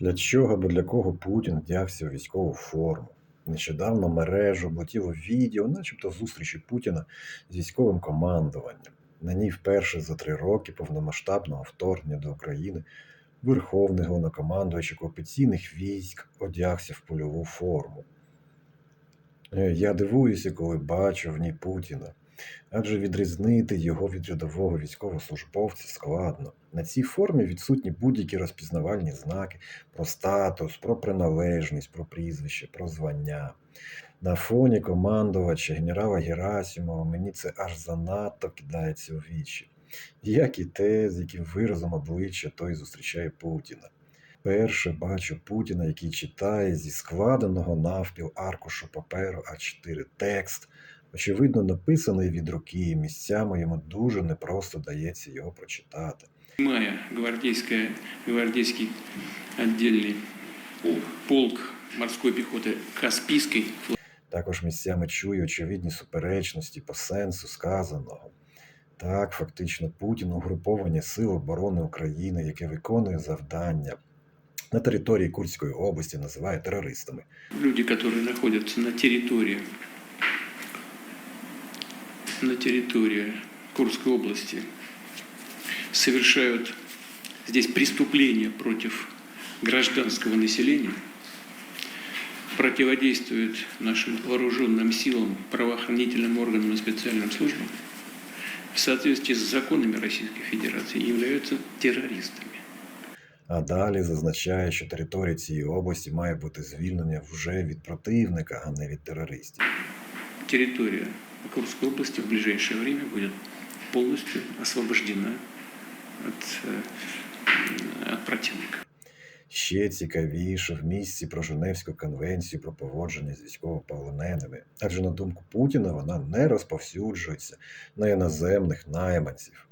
Для чого або для кого Путін вдягся у військову форму? Нещодавно мережу облетіло відео, начебто зустрічі Путіна з військовим командуванням. На ній вперше за три роки повномасштабного вторгнення до України Верховний головнокомандувач окупаційних військ одягся в польову форму. Е, Я дивуюся, коли бачу в ній Путіна, адже відрізнити його від рядового військовослужбовця складно. На цій формі відсутні будь-які розпізнавальні знаки про статус, про приналежність, про прізвище, про звання. На фоні командувача генерала Герасимова мені це аж занадто кидається у вічі. Як і те, з яким виразом обличчя той зустрічає Путіна. Перше бачу Путіна, який читає зі складеного навпіл аркушу паперу А4 текст, очевидно, написаний від руки, місцями йому дуже непросто дається його прочитати. Мая гвардейская, гвардейский отдельный полк морской пехоты Каспийской Також місцями чую очевидні суперечності по сенсу сказаного. Так, фактично, Путін угруповання Сил оборони України, яке виконує завдання на території Курської області, називає терористами. люди, которые находятся на территории, на территории Курской области, совершают здесь преступления против гражданского населения, противодействуют нашим вооруженным силам, правоохранительным органам и специальным службам, в соответствии с законами Российской Федерации являются террористами. А далі зазначає, що територія цієї області має бути звільнена вже від противника, а не від терористів. территория Курской области в ближайшее время будет полностью освобождена от, э, от противника. Ще цікавіше в місці про Женевську конвенцію про поводження з військовополоненими, адже на думку Путіна вона не розповсюджується на іноземних найманців.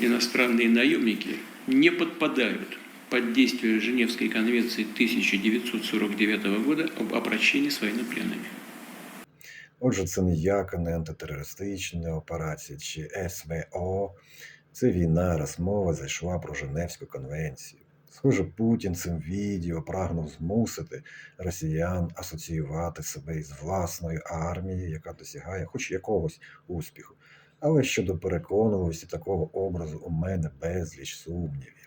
Иностранные наемники не подпадают под действие Женевской конвенции 1949 года об обращении с военнопленными. Отже, це ніяка не антитерористична операція чи СВО. Це війна, раз мова зайшла про Женевську конвенцію. Схоже, Путін цим відео прагнув змусити росіян асоціювати себе із власною армією, яка досягає хоч якогось успіху. Але щодо переконливості такого образу у мене безліч сумнівів.